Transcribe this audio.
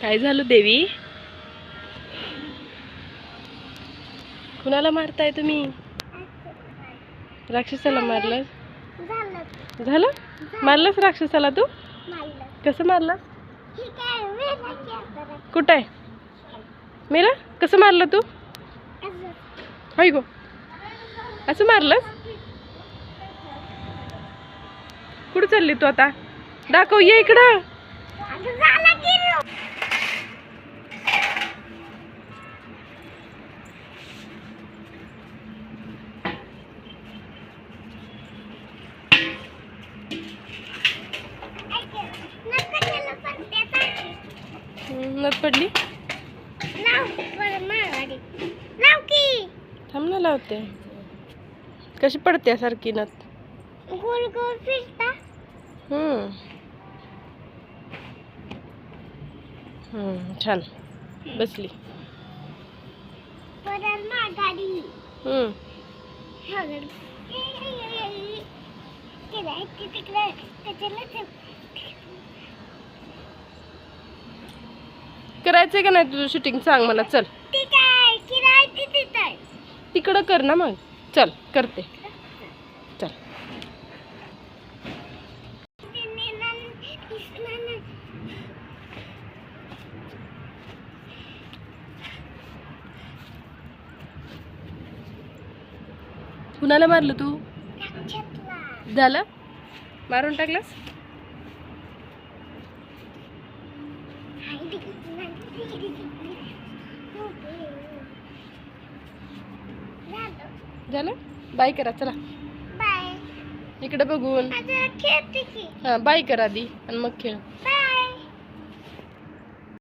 काय झालं देवी? कुणाला मारताय तुम्ही? राक्षसाला मारलं? झालं? मारलंस राक्षसाला तू? कसं मारलं? कुठं आहे? मेला कसं मारलं तू? होय गो असं मारलंस? कुठं चालली तू आता? दाखव ये इकडं. नथ पडली? थांब ना लावते. कशी पडते सारखी नथ? गोल गोल फिरता. हम्म. हम्म, छान. बसली. हम्म. तिकडे त्याच्याला ते- करायचंय का नाही तुझं शूटिंग सांग मला चल. तिकडं कर ना मग. चल करते. चल. कुणाला मारलं तू? झालं? मारून टाकलंस? झालं? बाय करा चला. बाय. इकडे बघून. हां बाय करा आधी आणि मग खेळ.